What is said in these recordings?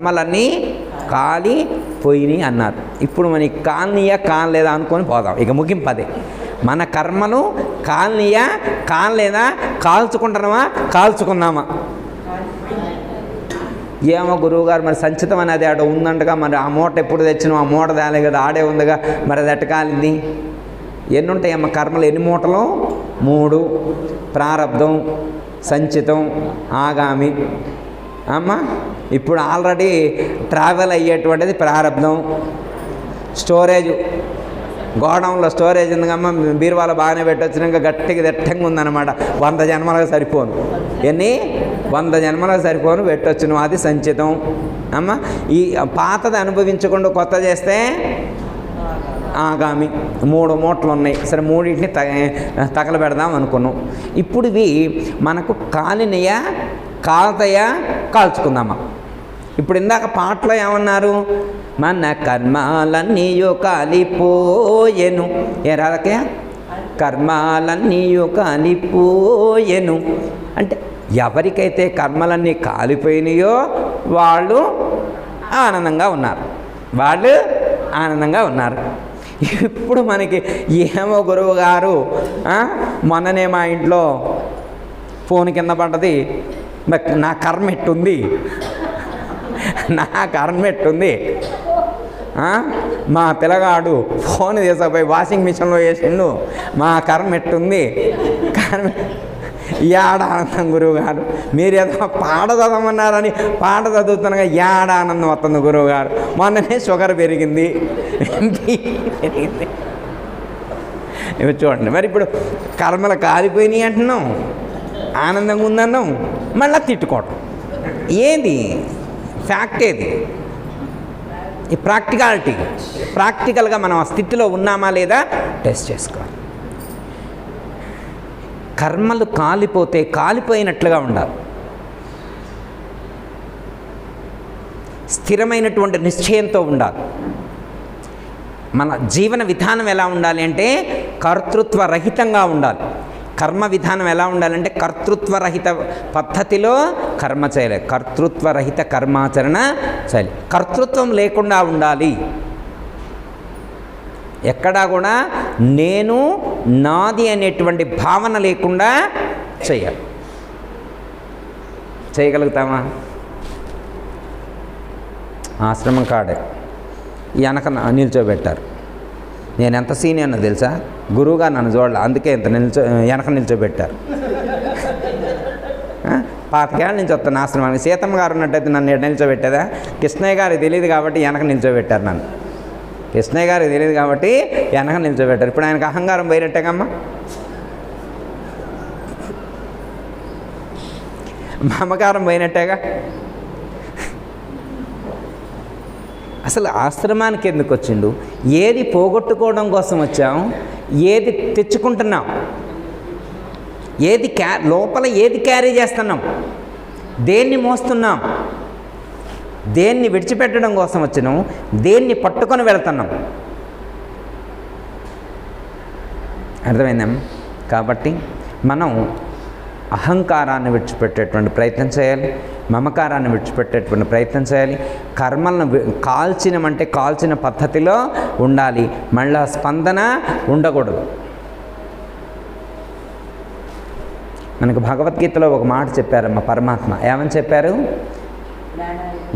కర్మలన్నీ కాలి పోయినాయి అన్నారు. ఇప్పుడు మనకి కాలనీయా కానలేదా అనుకొని పోదాం. ఇక ముగింపదే. మన కర్మను కాలనీయా కానలేదా కాల్చుకుంటున్నామా కాల్చుకున్నామా ఏమో గురువుగారు మరి సంచితం అనేది ఆడ ఉందంటగా మరి ఆ మూట ఎప్పుడు తెచ్చినాం ఆ మూట దాని కదా ఆడే ఉందిగా మరి అది ఎట్టకాలింది? ఎన్ని ఉంటాయమ్మ కర్మలు? ఎన్ని మూటలు? మూడు. ప్రారంధం సంచితం ఆగామి. అమ్మ ఇప్పుడు ఆల్రెడీ ట్రావెల్ అయ్యేటువంటిది ప్రారంభం. స్టోరేజ్ గోడౌన్లో స్టోరేజ్ ఉందిగమ్మ బీరువాలో బాగానే పెట్టొచ్చినాక ఇంకా గట్టిగా దిట్టంగా ఉందన్నమాట. వంద జన్మలకు సరిపోను. ఎన్ని? వంద జన్మలకు సరిపోను పెట్టొచ్చును అది సంచితం. అమ్మ ఈ పాతది అనుభవించకుండా కొత్త చేస్తే ఆగామి. మూడు మూటలు ఉన్నాయి. సరే మూడింటిని తగ తగలబెడదాం అనుకున్నాం. ఇప్పుడు ఇవి మనకు కాలినయ కాల్తయా కాల్చుకుందామా? ఇప్పుడు ఇందాక పాటలో ఏమన్నారు? మన కర్మాలన్నీయో కాలిపోయెను. ఏ రాధకయ్య? కర్మాలన్నీయో కాలిపోయెను. అంటే ఎవరికైతే కర్మలన్నీ కాలిపోయినాయో వాళ్ళు ఆనందంగా ఉన్నారు. వాళ్ళు ఆనందంగా ఉన్నారు. ఇప్పుడు మనకి ఏమో గురువు గారు మొన్ననే మా ఇంట్లో ఫోన్ కింద పడ్డది. నా కర్మ ఎట్టుంది? నా కర్మ ఎట్టుంది? మా పిల్లగాడు ఫోన్ తీసుకుపోయి వాషింగ్ మిషన్లో వేసిండు. మా కర్మ ఎట్టుంది? కర్మ యాడ ఆనందం గురువు గారు మీరు ఏదో పాట చదవమన్నారని పాట చదువుతున్నాగా యాడ ఆనందం వస్తుంది గురువు గారు మొన్ననే షుగర్ పెరిగింది. పెరిగింది? ఇవి చూడండి. మరి ఇప్పుడు కర్మలు కాలిపోయినాయి అంటున్నాం. ఆనందంగా ఉందన్నాం మళ్ళీ తిట్టుకోవటం. ఏది? ఫ్యాక్ట్ ఏది? ఈ ప్రాక్టికాలిటీ ప్రాక్టికల్గా మనం ఆ స్థితిలో ఉన్నామా లేదా? టెస్ట్ చేసుకోవాలి. కర్మలు కాలిపోతే కాలిపోయినట్లుగా ఉండాలి. స్థిరమైనటువంటి నిశ్చయంతో ఉండాలి. మన జీవన విధానం ఎలా ఉండాలి అంటే కర్తృత్వ రహితంగా ఉండాలి. కర్మ విధానం ఎలా ఉండాలంటే కర్తృత్వ రహిత పద్ధతిలో కర్మ చేయాలి. కర్తృత్వ రహిత కర్మాచరణ చేయాలి. కర్తృత్వం లేకుండా ఉండాలి. ఎక్కడా కూడా నేను నాది అనేటువంటి భావన లేకుండా చేయాలి. చేయగలుగుతామా? ఆశ్రమం కాడే. వెనక నా- నిల్చోబెట్టారు. నేను ఎంత సీనియర్నో తెలుసా? గురువుగా నన్ను చూడాలి అందుకే ఇంత నిల్చో వెనక నిల్చోబెట్టారు. పాతకేళ్ళ నుంచి వస్తాను ఆశ్రమానికి సీతమ్మ గారు ఉన్నట్టయితే నన్ను నిల్చోబెట్టేదా? కృష్ణయ్య గారు తెలియదు కాబట్టి వెనక నిల్చోబెట్టారు నన్ను. కృష్ణయ్య గారు తెలియదు కాబట్టి వెనక నిల్చోబెట్టారు. ఇప్పుడు ఆయనకు అహంకారం పోయినట్టేగమ్మా మమకారం పోయినట్టేగా? అసలు ఆశ్రమానికి ఎందుకు వచ్చిండు? ఏది పోగొట్టుకోవడం కోసం వచ్చాము ఏది తెచ్చుకుంటున్నాం? ఏది క్యా లోపల ఏది క్యారీ చేస్తున్నాం? దేన్ని మోస్తున్నాం? దేన్ని విడిచిపెట్టడం కోసం వచ్చినాం? దేన్ని పట్టుకొని వెళ్తున్నాం? అర్థమైందాం? కాబట్టి మనం అహంకారాన్ని విడిచిపెట్టేటువంటి ప్రయత్నం చేయాలి. మమకారాన్ని విడిచిపెట్టేటువంటి ప్రయత్నం చేయాలి. కర్మలను కాల్చినమంటే కాల్చిన పద్ధతిలో ఉండాలి. మళ్ళా స్పందన ఉండకూడదు. మనకు భగవద్గీతలో ఒక మాట చెప్పారమ్మ పరమాత్మ. ఏమని చెప్పారు?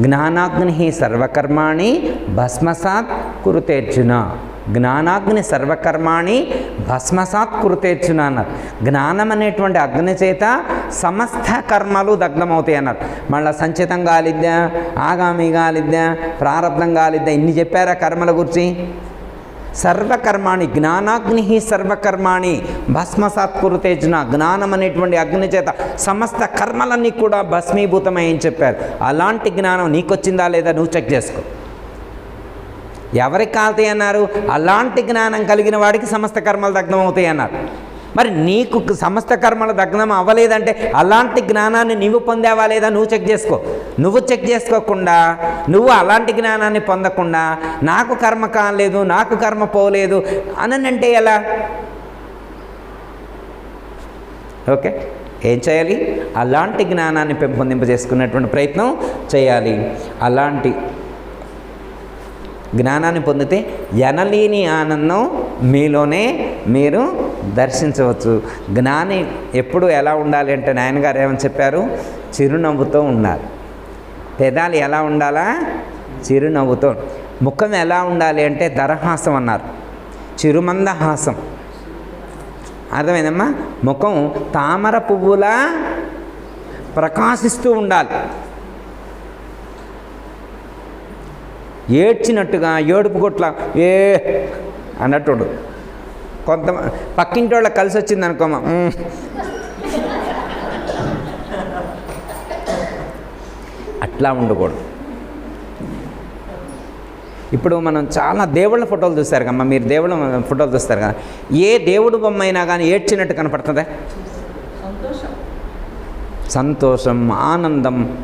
జ్ఞానాగ్ని సర్వకర్మాణి భస్మసాత్ కురుతేర్జున. జ్ఞానాగ్ని సర్వకర్మాణి భస్మసాత్ కురుతేర్జున అన్నారు. జ్ఞానం అనేటువంటి అగ్ని చేత సమస్త కర్మలు దగ్ధమవుతాయి అన్నారు. మళ్ళీ సంచితం కాలిద్దా ఆగామి కాలిద్దా ప్రారంధం కాలిద్దా ఇన్ని చెప్పారా కర్మల గురించి? సర్వకర్మాణి జ్ఞానాగ్ని సర్వకర్మాణి భస్మసాత్ జ్ఞానం అనేటువంటి అగ్ని చేత సమస్త కర్మలన్నీ కూడా భస్మీభూతమై అని చెప్పారు. అలాంటి జ్ఞానం నీకొచ్చిందా లేదా? నువ్వు చెక్ చేసుకో. ఎవరికి కాలుతాయి అన్నారు? అలాంటి జ్ఞానం కలిగిన వాడికి సమస్త కర్మలు దగ్ధం అవుతాయి అన్నారు. మరి నీకు సమస్త కర్మల దగ్నం అవ్వలేదంటే అలాంటి జ్ఞానాన్ని నీవు పొందావా లేదా నువ్వు చెక్ చేసుకో. నువ్వు చెక్ చేసుకోకుండా నువ్వు అలాంటి జ్ఞానాన్ని పొందకుండా నాకు కర్మ కాలేదు నాకు కర్మ పోలేదు అనంటే ఎలా? ఓకే ఏం చేయాలి? అలాంటి జ్ఞానాన్ని పెంపొందింపజేసుకునేటువంటి ప్రయత్నం చేయాలి. అలాంటి జ్ఞానాన్ని పొందితే ఎనలేని ఆనందం మీలోనే మీరు దర్శించవచ్చు. జ్ఞాని ఎప్పుడు ఎలా ఉండాలి అంటే నాయనగారు ఏమని చెప్పారు? చిరునవ్వుతో ఉండాలి. పెదాలు ఎలా ఉండాలా? చిరునవ్వుతో. ముఖం ఎలా ఉండాలి అంటే దరహాసం అన్నారు. చిరుమందహాసం. అర్థమైందమ్మా? ముఖం తామర పువ్వులా ప్రకాశిస్తూ ఉండాలి. ఏడ్చినట్టుగా ఏడుపు కొట్ల ఏ అన్నట్టు కొంత పక్కింటి వాళ్ళకి కలిసి వచ్చింది అనుకోమా. అట్లా ఉండకూడదు. ఇప్పుడు మనం చాలా దేవుళ్ళ ఫోటోలు చూస్తారు కమ్మా మీరు దేవుళ్ళ ఫోటోలు చూస్తారు కదా. ఏ దేవుడు బొమ్మ అయినా కానీ ఏడ్చినట్టు కనపడుతుందా? సంతోషం. ఆనందం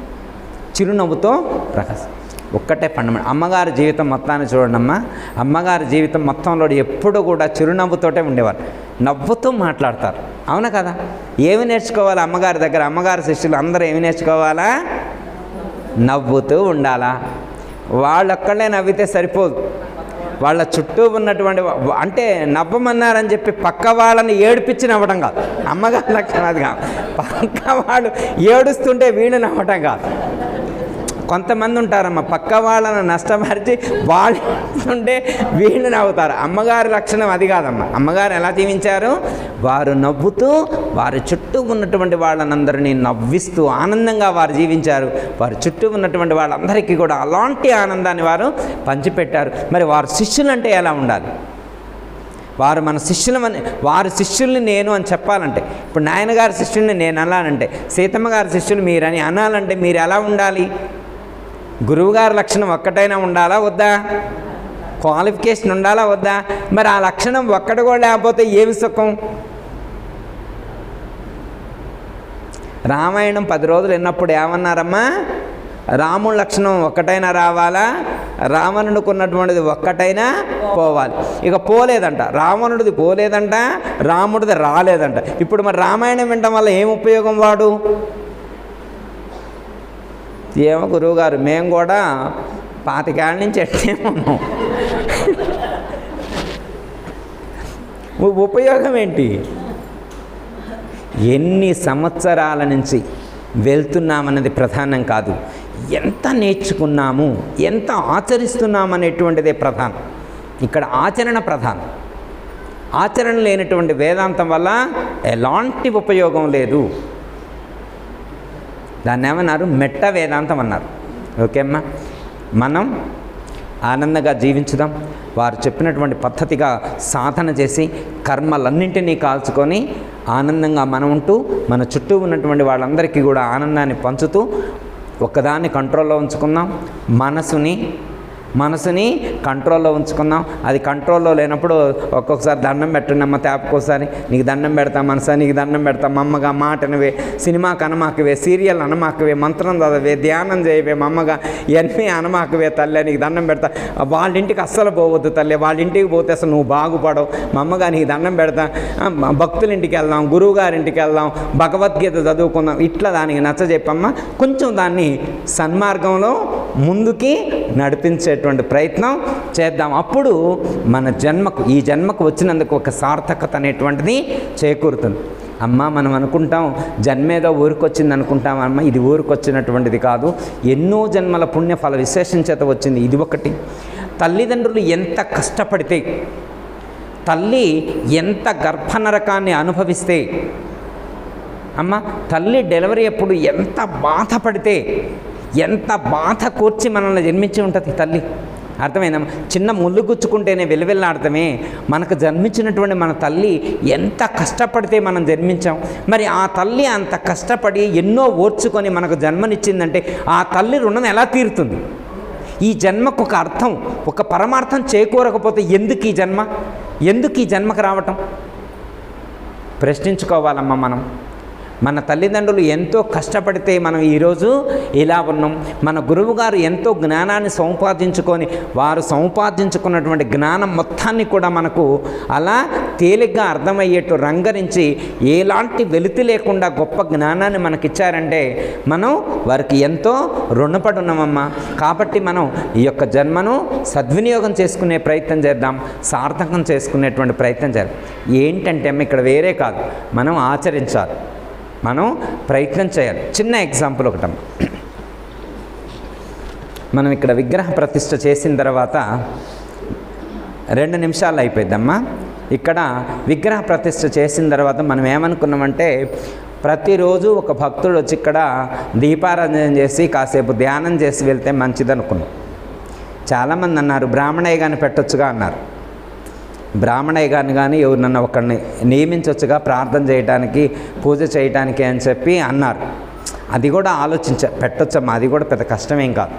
చిరునవ్వుతో ప్రకాశం ఒక్కటే ఫండమెంట్ అమ్మగారి జీవితం మొత్తాన్ని చూడండి అమ్మ అమ్మగారి జీవితం మొత్తంలో ఎప్పుడు కూడా చిరునవ్వుతోటే ఉండేవారు. నవ్వుతూ మాట్లాడతారు. అవునా కదా? ఏమి నేర్చుకోవాలి అమ్మగారి దగ్గర? అమ్మగారి శిష్యులు అందరూ ఏమి నేర్చుకోవాలా? నవ్వుతూ ఉండాలా? వాళ్ళొక్కళ్ళే నవ్వితే సరిపోదు. వాళ్ళ చుట్టూ ఉన్నటువంటి అంటే నవ్వమన్నారని చెప్పి పక్క వాళ్ళని ఏడిపించి నవ్వడం కాదు. అమ్మగారి లక్షణం అది కాదు పక్క వాళ్ళు ఏడుస్తుంటే వీళ్ళు నవ్వటం కాదు. కొంతమంది ఉంటారమ్మ పక్క వాళ్ళని నష్టపరిచి వాళ్ళు ఉంటే వీళ్ళు నవ్వుతారు. అమ్మగారి లక్షణం అది కాదమ్మ. అమ్మగారు ఎలా జీవించారు? వారు నవ్వుతూ వారి చుట్టూ ఉన్నటువంటి వాళ్ళనందరినీ నవ్విస్తూ ఆనందంగా వారు జీవించారు. వారి చుట్టూ ఉన్నటువంటి వాళ్ళందరికీ కూడా అలాంటి ఆనందాన్ని వారు పంచిపెట్టారు. మరి వారు శిష్యులు అంటే ఎలా ఉండాలి? వారు మన శిష్యులమని వారి శిష్యుల్ని నేను అని చెప్పాలంటే ఇప్పుడు నాయనగారి శిష్యుల్ని నేను అనాలంటే సీతమ్మ గారి శిష్యులు మీరని అనాలంటే మీరు ఎలా ఉండాలి? గురువుగారి లక్షణం ఒక్కటైనా ఉండాలా వద్దా? క్వాలిఫికేషన్ ఉండాలా వద్దా? మరి ఆ లక్షణం ఒక్కటి కూడా లేకపోతే ఏమి సుఖం? రామాయణం పది రోజులు విన్నప్పుడు ఏమన్నారమ్మా? రాముడి లక్షణం ఒక్కటైనా రావాలా? రావణుడికి ఉన్నటువంటిది ఒక్కటైనా పోవాలి. ఇక పోలేదంట. రావణుడిది పోలేదంట రాముడిది రాలేదంట. ఇప్పుడు మరి రామాయణం వినడం వల్ల ఏం ఉపయోగం వాడు? ఏమో గురువుగారు మేము కూడా పాతికేళ్ళ నుంచి ఎట్టే ఉన్నాం. ఉపయోగం ఏంటి? ఎన్ని సంవత్సరాల నుంచి వెళ్తున్నామన్నది ప్రధానం కాదు. ఎంత నేర్చుకున్నాము ఎంత ఆచరిస్తున్నామనేటువంటిదే ప్రధానం. ఇక్కడ ఆచరణ ప్రధానం. ఆచరణ లేనటువంటి వేదాంతం వల్ల ఎలాంటి ఉపయోగం లేదు. దాన్ని ఏమన్నారు? మెట్ట వేదాంతం అన్నారు. ఓకే అమ్మా? మనం ఆనందంగా జీవించుదాం. వారు చెప్పినటువంటి పద్ధతిగా సాధన చేసి కర్మలన్నింటినీ కాల్చుకొని ఆనందంగా మనం ఉంటూ మన చుట్టూ ఉన్నటువంటి వాళ్ళందరికీ కూడా ఆనందాన్ని పంచుతూ ఒక్కదాన్ని కంట్రోల్లో ఉంచుకుందాం. మనసుని మనసుని కంట్రోల్లో ఉంచుకుందాం. అది కంట్రోల్లో లేనప్పుడు ఒక్కొక్కసారి దండం పెట్టండి అమ్మ తేపకోసారి నీకు దండం పెడతా మనసా నీకు దండం పెడతా మమ్మగా మాటనివే సినిమాకి అనమాకవే సీరియల్ అనమాకవే మంత్రం చదవే ధ్యానం చేయవే మమ్మగా ఇవన్నీ అనమాకవే తల్లి నీకు దండం పెడతా. వాళ్ళ ఇంటికి అస్సలు పోవద్దు తల్లి వాళ్ళ ఇంటికి పోతే అసలు నువ్వు బాగుపడవు. మమ్మగా నీకు దండం పెడతా. భక్తుల ఇంటికి వెళ్దాం గురువు గారి ఇంటికి వెళ్దాం భగవద్గీత చదువుకుందాం ఇట్లా దానికి నచ్చ చెప్పమ్మా కొంచెం దాన్ని సన్మార్గంలో ముందుకి నడిపించేటువంటి ప్రయత్నం చేద్దాం. అప్పుడు మన జన్మకు ఈ జన్మకు వచ్చినందుకు ఒక సార్థకత అనేటువంటిది చేకూరుతుంది. అమ్మ మనం అనుకుంటాం జన్మేదో ఊరికొచ్చింది అనుకుంటాం అమ్మ ఇది ఊరికొచ్చినటువంటిది కాదు. ఎన్నో జన్మల పుణ్య ఫల విశేషం చేత వచ్చింది ఇది ఒకటి. తల్లిదండ్రులు ఎంత కష్టపడితే తల్లి ఎంత గర్భనరకాన్ని అనుభవిస్తే అమ్మ తల్లి డెలివరీ అప్పుడు ఎంత బాధపడితే ఎంత బాధ కూర్చి మనల్ని జన్మించి ఉంటుంది తల్లి. అర్థమైందమ్మా చిన్న ముళ్ళు గుచ్చుకుంటేనే వెలువెల్లాడతామే మనకు జన్మించినటువంటి మన తల్లి ఎంత కష్టపడితే మనం జన్మించాం. మరి ఆ తల్లి అంత కష్టపడి ఎన్నో ఓర్చుకొని మనకు జన్మనిచ్చిందంటే ఆ తల్లి రుణం ఎలా తీరుతుంది? ఈ జన్మకు ఒక అర్థం ఒక పరమార్థం చేకూరకపోతే ఎందుకు ఈ జన్మ? ఎందుకు ఈ జన్మకు రావటం? ప్రశ్నించుకోవాలమ్మా మనం. మన తల్లిదండ్రులు ఎంతో కష్టపడితే మనం ఈరోజు ఇలా ఉన్నాం. మన గురువుగారు ఎంతో జ్ఞానాన్ని సంపాదించుకొని వారు సంపాదించుకున్నటువంటి జ్ఞానం మొత్తాన్ని కూడా మనకు అలా తేలిగ్గా అర్థమయ్యేట్టు రంగరించి ఎలాంటి వెలితి లేకుండా గొప్ప జ్ఞానాన్ని మనకిచ్చారంటే మనం వారికి ఎంతో రుణపడి ఉన్నామమ్మా కాబట్టి మనం ఈ యొక్క జన్మను సద్వినియోగం చేసుకునే ప్రయత్నం చేద్దాం. సార్థకం చేసుకునేటువంటి ప్రయత్నం చేద్దాం. ఏంటంటే అమ్మ ఇక్కడ వేరే కాదు. మనం ఆచరించాలి. మనం ప్రయత్నం చేయాలి. చిన్న ఎగ్జాంపుల్ ఒకటమ్మ మనం ఇక్కడ విగ్రహ ప్రతిష్ట చేసిన తర్వాత రెండు నిమిషాలు అయిపోయిద్దమ్మా. ఇక్కడ విగ్రహ ప్రతిష్ట చేసిన తర్వాత మనం ఏమనుకున్నామంటే ప్రతిరోజు ఒక భక్తుడు వచ్చి ఇక్కడ దీపారాధన చేసి కాసేపు ధ్యానం చేసి వెళ్తే మంచిది అనుకున్నాం చాలామంది అన్నారు బ్రాహ్మణయ్య కానీ పెట్టొచ్చుగా అన్నారు. బ్రాహ్మణయ్య గారిని కానీ ఎవరినన్నా ఒకరిని నియమించవచ్చుగా ప్రార్థన చేయడానికి పూజ చేయడానికి అని చెప్పి అన్నారు. అది కూడా ఆలోచించ పెట్టొచ్చమ్మా అది కూడా పెద్ద కష్టమేం కాదు.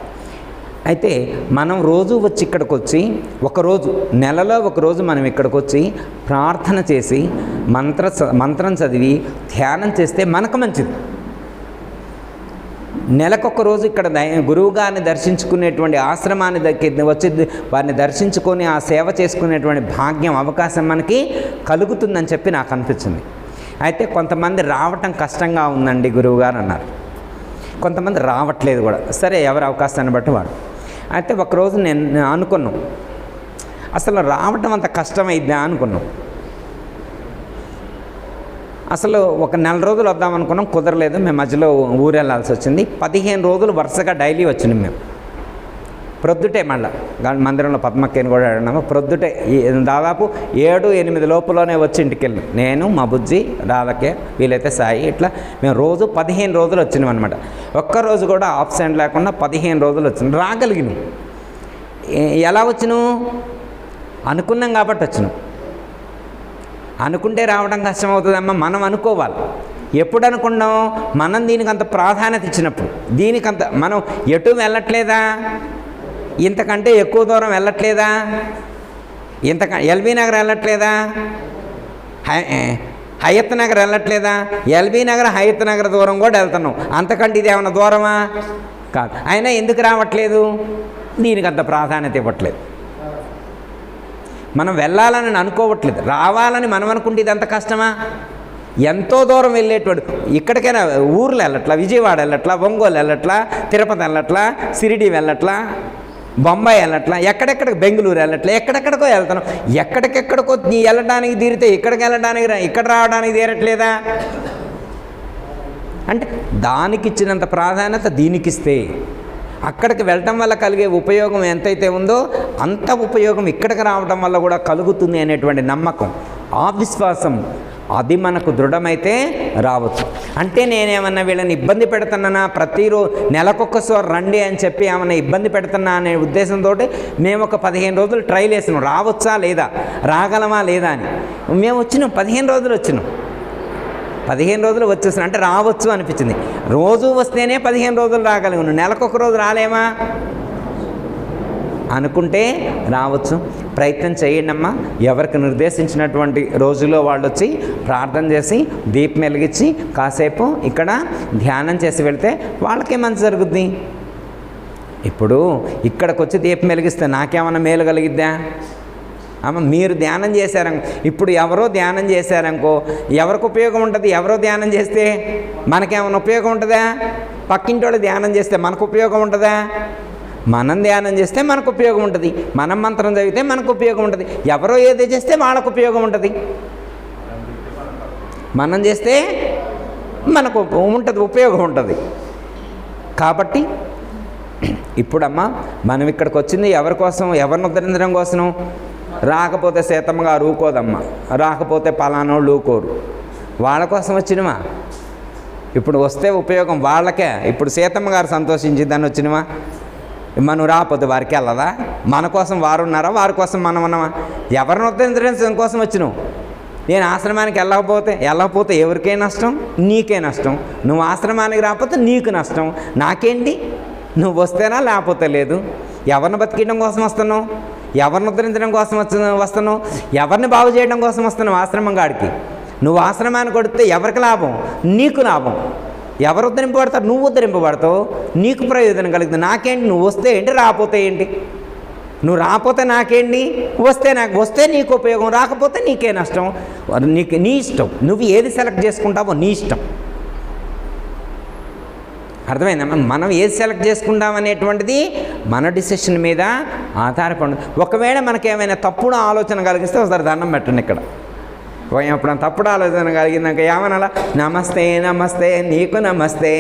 అయితే మనం రోజు వచ్చి ఇక్కడికి వచ్చి ఒకరోజు నెలలో ఒకరోజు మనం ఇక్కడికి వచ్చి ప్రార్థన చేసి మంత్ర మంత్రం చదివి ధ్యానం చేస్తే మనకు మంచిది. నెలకొక రోజు ఇక్కడ దై- దర్శించుకునేటువంటి ఆశ్రమాన్ని దగ్గర వచ్చి వారిని దర్శించుకొని ఆ సేవ చేసుకునేటువంటి భాగ్యం అవకాశం మనకి కలుగుతుందని చెప్పి నాకు అనిపించింది. అయితే కొంతమంది రావటం కష్టంగా ఉందండి గురువుగారు అన్నారు. కొంతమంది రావట్లేదు కూడా. సరే ఎవరి అవకాశాన్ని బట్టి వాడు. అయితే ఒకరోజు నేను నేను అనుకున్నాం. అసలు రావటం అంత కష్టమైద్దా అనుకున్నాం. అసలు ఒక నెల రోజులు వద్దాం అనుకున్నాం కుదరలేదు. మేము మధ్యలో ఊరు వెళ్ళాల్సి వచ్చింది. పదిహేను రోజులు వరుసగా డైలీ వచ్చినాం మేము. ప్రొద్దుటే మళ్ళా. మందిరంలో పద్మక్కేని కూడా ఆడినాము ప్రొద్దుటే దాదాపు ఏడు ఎనిమిది లోపులోనే వచ్చి ఇంటికి వెళ్ళాం. నేను మా బుజ్జి రాధకే వీలైతే సాయి ఇట్లా మేము రోజు పదిహేను రోజులు వచ్చినాం అనమాట ఒక్కరోజు కూడా ఆబ్సెంట్ లేకుండా పదిహేను రోజులు వచ్చినాం. రాగలిగినాం. ఎలా వచ్చినాం? అనుకున్నాం కాబట్టి వచ్చినాం. అనుకుంటే రావడం కష్టమవుతుందమ్మా మనం అనుకోవాలి. ఎప్పుడు అనుకున్నాం మనం దీనికి అంత ప్రాధాన్యత ఇచ్చినప్పుడు. దీనికంత మనం ఎటు వెళ్ళట్లేదా? ఇంతకంటే ఎక్కువ దూరం వెళ్ళట్లేదా? ఇంతక ఎల్బీ నగర్ వెళ్ళట్లేదా? హై- హయత్ నగర్ వెళ్ళట్లేదా? ఎల్బీ నగర్ హయత్ నగర్ దూరం కూడా వెళ్తున్నాం. అంతకంటే ఇది ఏమైనా దూరమా? కాదు. అయినా ఎందుకు రావట్లేదు? దీనికి అంత ప్రాధాన్యత ఇవ్వట్లేదు. మనం వెళ్ళాలని అనుకోవట్లేదు. రావాలని మనం అనుకుంటే ఇది అంత కష్టమా? ఎంతో దూరం వెళ్ళేటోడు. ఇక్కడికైనా ఊర్లు వెళ్ళట్లా విజయవాడ వెళ్ళట్లా ఒంగోలు వెళ్ళట్లా తిరుపతి వెళ్ళట్లా సిరిడి వెళ్ళట్లా బొంబాయి వెళ్ళట్లా ఎక్కడెక్కడికి బెంగళూరు వెళ్ళట్లా ఎక్కడెక్కడికో వెళ్తాను ఎక్కడికెక్కడికో నీ వెళ్ళడానికి తీరితే ఇక్కడికి వెళ్ళడానికి రా- ఇక్కడ రావడానికి తీరట్లేదా? అంటే దానికి ఇచ్చినంత ప్రాధాన్యత దీనికిస్తే అక్కడికి వెళ్ళటం వల్ల కలిగే ఉపయోగం ఎంతైతే ఉందో అంత ఉపయోగం ఇక్కడికి రావడం వల్ల కూడా కలుగుతుంది అనేటువంటి నమ్మకం. ఆ విశ్వాసం అది మనకు దృఢమైతే రావచ్చు. అంటే నేనేమన్నా వీళ్ళని ఇబ్బంది పెడుతున్నానా? ప్రతిరోజు నెలకొక్కసారి రండి అని చెప్పి ఏమన్నా ఇబ్బంది పెడుతున్నా అనే ఉద్దేశంతో మేము ఒక పదిహేను రోజులు ట్రైల్ వేసినాం. రావచ్చా లేదా? రాగలమా లేదా అని. మేము వచ్చినాం పదిహేను రోజులు వచ్చినాం. పదిహేను రోజులు వచ్చేసిన అంటే రావచ్చు అనిపించింది. రోజు వస్తేనే పదిహేను రోజులు రాగలిగాను. నెలకొక రోజు రాలేమా? అనుకుంటే రావచ్చు. ప్రయత్నం చేయండి అమ్మా ఎవరికి నిర్దేశించినటువంటి రోజులో వాళ్ళు వచ్చి ప్రార్థన చేసి దీపం వెలిగించి కాసేపు ఇక్కడ ధ్యానం చేసి వెళ్తే వాళ్ళకే మంచి జరుగుద్ది. ఇప్పుడు ఇక్కడికి వచ్చి దీపం వెలిగిస్తే నాకేమైనా మేలు కలిగిద్దా? అమ్మ మీరు ధ్యానం చేశారనుకో ఇప్పుడు ఎవరో ధ్యానం చేశారనుకో ఎవరికి ఉపయోగం ఉంటుంది? ఎవరో ధ్యానం చేస్తే మనకేమైనా ఉపయోగం ఉంటుందా? పక్కింటి ధ్యానం చేస్తే మనకు ఉపయోగం ఉంటుందా? మనం ధ్యానం చేస్తే మనకు ఉపయోగం ఉంటుంది. మనం మంత్రం చదివితే మనకు ఉపయోగం ఉంటుంది. ఎవరో ఏదో చేస్తే వాళ్ళకు ఉపయోగం ఉంటుంది. మనం చేస్తే మనకు ఉంటుంది ఉపయోగం ఉంటుంది. కాబట్టి ఇప్పుడమ్మా మనం ఇక్కడికి వచ్చింది ఎవరి కోసం ఎవరిని ఉద్ధరించడం కోసం రాకపోతే సీతమ్మ గారు ఊకోదమ్మా. రాకపోతే పలానోళ్ళు ఊకోరు. వాళ్ళ కోసం వచ్చినమా ఇప్పుడు వస్తే ఉపయోగం వాళ్ళకే. ఇప్పుడు సీతమ్మ గారు సంతోషించిద్దని వచ్చినమా మనం రాకపోతే వారికి వెళ్ళదా? మన కోసం వారు ఉన్నారా? వారి కోసం మనం ఉన్నామా? ఎవరిని ఉద్ధరించడం కోసం వచ్చినావు? నేను ఆశ్రమానికి వెళ్ళకపోతే వెళ్ళకపోతే ఎవరికే నష్టం? నీకే నష్టం. నువ్వు ఆశ్రమానికి రాకపోతే నీకు నష్టం. నాకేంటి? నువ్వు వస్తేనా లేకపోతే లేదు? ఎవరిని బతికించడం కోసం వస్తున్నావు? ఎవరిని ఉద్ధరించడం కోసం వచ్చి వస్తున్నావు? ఎవరిని బాగు చేయడం కోసం వస్తున్నావు ఆశ్రమం కాడికి? నువ్వు ఆశ్రమాన్ని కొడితే ఎవరికి లాభం? నీకు లాభం. ఎవరు ఉద్ధరింపబడతారు? నువ్వు ఉద్ధరింపబడతావు. నీకు ప్రయోజనం కలుగుతుంది. నాకేంటి? నువ్వు వస్తే ఏంటి? రాకపోతే ఏంటి? నువ్వు రాకపోతే నాకేంటి? వస్తే నాకు వస్తే నీకు ఉపయోగం. రాకపోతే నీకే నష్టం. నీకు నీ ఇష్టం. నువ్వు ఏది సెలెక్ట్ చేసుకుంటావో నీ ఇష్టం. అర్థమైందమ్మా మనం ఏది సెలెక్ట్ చేసుకుంటాం అనేటువంటిది మన డిసిషన్ మీద ఆధారపడి ఒకవేళ మనకేమైనా తప్పుడు ఆలోచన కలిగిస్తే ఒకసారి దండం పెట్టండి ఇక్కడ. ఎప్పుడు తప్పుడు ఆలోచన కలిగిందాక ఏమనాలా? నమస్తే నమస్తే నీకు నమస్తే.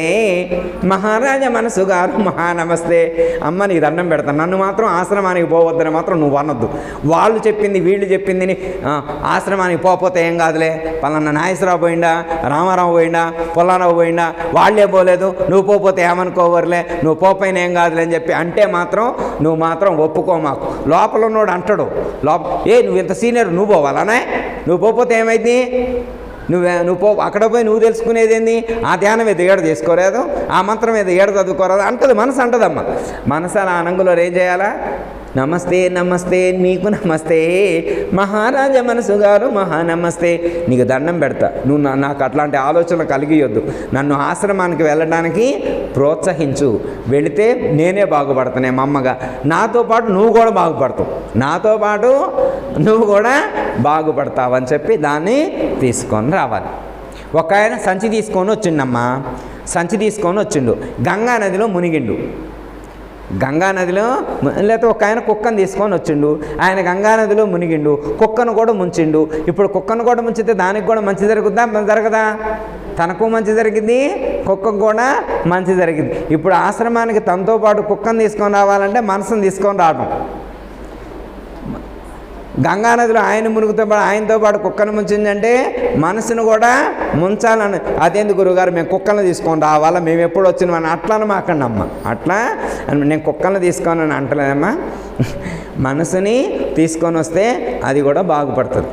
మహారాజా మనసు గారు మహా నమస్తే. అమ్మ నీకు దండం పెడతాను. నన్ను మాత్రం ఆశ్రమానికి పోవద్దని మాత్రం నువ్వు అనొద్దు. వాళ్ళు చెప్పింది వీళ్ళు చెప్పింది ఆశ్రమానికి పోపోతే ఏం కాదులే. పలానా నాగేశ్వరరావు పోయిండా? రామారావు పోయిండా? పొల్లారావు పోయిండా? వాళ్ళే పోలేదు. నువ్వు పోపోతే ఏమనుకోవర్లే? నువ్వు పోపోయిన ఏం కాదులే అని చెప్పి అంటే మాత్రం నువ్వు మాత్రం ఒప్పుకో మాకు. లోపల ఉన్నోడు అంటాడు. లోప ఏ నువ్వు ఇంత సీనియర్ నువ్వు పోవాలనే నువ్వు పోపోతే ఏమైంది? నువ్వే నువ్వు పో అక్కడ పోయి నువ్వు తెలుసుకునేది ఏంది? ఆ ధ్యానం మీద ఏడు చేసుకోలేదు ఆ మంత్రం మీద ఏడు చదువుకోరాదు అంటది మనసు అంటదమ్మ. మనసు అలా అనంగులో ఏం చేయాలా? నమస్తే నమస్తే నీకు నమస్తే. మహారాజా మనసు గారు మహా నమస్తే. నీకు దండం పెడతా. నువ్వు నా- నాకు అట్లాంటి ఆలోచనలు కలిగియొద్దు. నన్ను ఆశ్రమానికి వెళ్ళడానికి ప్రోత్సహించు. వెళితే నేనే బాగుపడతానే మా అమ్మగా. నాతో పాటు నువ్వు కూడా బాగుపడతావు. నాతో పాటు నువ్వు కూడా బాగుపడతావు అని చెప్పి దాన్ని తీసుకొని రావాలి. ఒక ఆయన సంచి తీసుకొని వచ్చిండమ్మా. సంచి తీసుకొని వచ్చిండు. గంగా నదిలో మునిగిండు. గంగా నదిలో లేకపోతే ఒక ఆయన కుక్కను తీసుకొని వచ్చిండు. ఆయన గంగా నదిలో మునిగిండు. కుక్కను కూడా ముంచిండు. ఇప్పుడు కుక్కను కూడా ముంచితే దానికి కూడా మంచి జరుగుద్దా? జరగదా? తనకు మంచి జరిగింది కుక్కకు కూడా మంచి జరిగింది. ఇప్పుడు ఆశ్రమానికి తనతో పాటు కుక్కను తీసుకొని రావాలంటే మనసును తీసుకొని రావడం గంగానదిలో ఆయన మునుగుతో పాటు ఆయనతో పాటు కుక్కను ముంచిందంటే మనసును కూడా ముంచాలని. అదేందుకు గురుగారు మేము కుక్కలను తీసుకొని రావాలా? మేము ఎప్పుడు వచ్చినామని అట్లా మాకండి అమ్మ. అట్లా? అని నేను కుక్కలను తీసుకొని అని అంటలేదమ్మా. మనసుని తీసుకొని వస్తే అది కూడా బాగుపడుతుంది.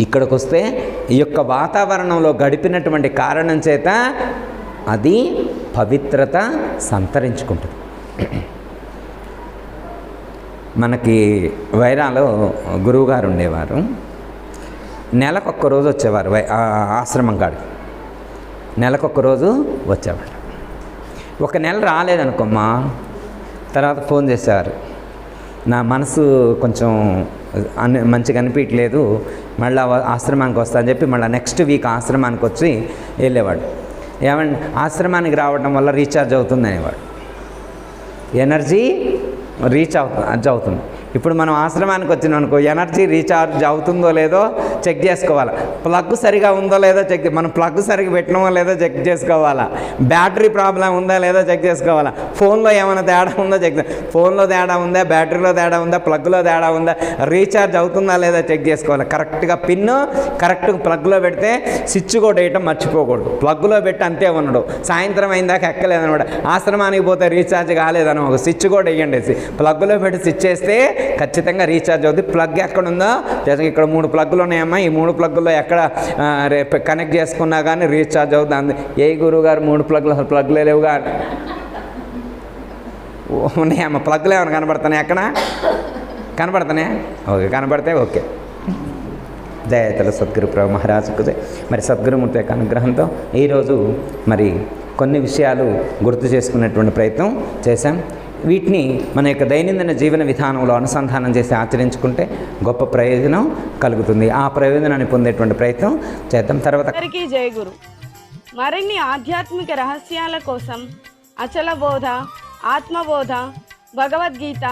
ఇక్కడికి వస్తే ఈ యొక్క వాతావరణంలో గడిపినటువంటి కారణం చేత అది పవిత్రత సంతరించుకుంటుంది. మనకి వైరాలో గురువుగారు ఉండేవారు. నెలకొక్క రోజు వచ్చేవారు వై- ఆశ్రమం కాడికి. నెలకొక్క రోజు వచ్చేవాడు ఒక నెల రాలేదనుకోమ్మా తర్వాత ఫోన్ చేసేవారు. నా మనసు కొంచెం అన్ని మంచిగా అనిపించలేదు మళ్ళీ ఆశ్రమానికి వస్తా అని చెప్పి మళ్ళీ నెక్స్ట్ వీక్ ఆశ్రమానికి వచ్చి వెళ్ళేవాడు. ఏమండి ఆశ్రమానికి రావడం వల్ల రీఛార్జ్ అవుతుంది అనేవాడు. ఎనర్జీ రీచ్ అవుతుంది అవుతుంది. ఇప్పుడు మనం ఆశ్రమానికి వచ్చినాం అనుకో ఎనర్జీ రీఛార్జ్ అవుతుందో లేదో చెక్ చేసుకోవాలి. ప్లగ్ సరిగా ఉందో లేదో చెక్ మనం ప్లగ్ సరిగా పెట్టినామో లేదో చెక్ చేసుకోవాలా. బ్యాటరీ ప్రాబ్లం ఉందా లేదో చెక్ చేసుకోవాలా. ఫోన్లో ఏమైనా తేడా ఉందో చెక్ ఫోన్లో తేడా ఉందా బ్యాటరీలో తేడా ఉందా ప్లగ్లో తేడా ఉందా రీఛార్జ్ అవుతుందా లేదా చెక్ చేసుకోవాలి. కరెక్ట్గా పిన్ కరెక్ట్గా ప్లగ్లో పెడితే స్విచ్ కూడా వేయటం మర్చిపోకూడదు. ప్లగ్లో పెట్టి అంతే ఉండడు సాయంత్రం అయిందాక ఎక్కలేదనమాట. ఆశ్రమానికి పోతే రీఛార్జ్ కాలేదని ఒక స్విచ్ కూడా వేయండి ప్లగ్లో పెట్టి స్విచ్ చేస్తే ఖచ్చితంగా రీఛార్జ్ అవుతుంది ప్లగ్ ఎక్కడ ఉందో ఇక్కడ మూడు ప్లగ్లు ఉన్నాయి ఉన్నాయమ్మా ఈ మూడు ప్లగ్లో ఎక్కడ రేపు కనెక్ట్ చేసుకున్నా కానీ రీఛార్జ్ అవుతుంది ఏ గురువు గారు మూడు ప్లగ్లు అసలు ప్లగ్లే లేవుగా ఉన్నాయమ్మ ఉన్నాయమ్మా ప్లగ్లు ఏమైనా కనబడుతున్నాయి ఎక్కడ? కనబడుతున్నాయా? ఓకే కనబడితే ఓకే. జయతల సద్గురు ప్రభు మహారాజుకు మరి సద్గురుమూర్తి యొక్క అనుగ్రహంతో ఈరోజు మరి కొన్ని విషయాలు గుర్తు చేసుకునేటువంటి ప్రయత్నం చేశాం. వీటిని మన యొక్క దైనందిన జీవన విధానంలో అనుసంధానం చేసి ఆచరించుకుంటే గొప్ప ప్రయోజనం కలుగుతుంది. ఆ ప్రయోజనాన్ని పొందేటువంటి ప్రయత్నం చేద్దాం. తర్వాత జయగురు మరిన్ని ఆధ్యాత్మిక రహస్యాల కోసం అచల బోధ ఆత్మబోధ భగవద్గీత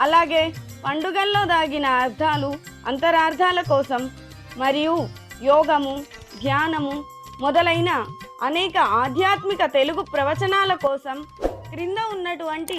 అలాగే పండుగల్లో దాగిన అర్థాలు అంతరార్థాల కోసం మరియు యోగము ధ్యానము మొదలైన అనేక ఆధ్యాత్మిక తెలుగు ప్రవచనాల కోసం క్రింద ఉన్నటువంటి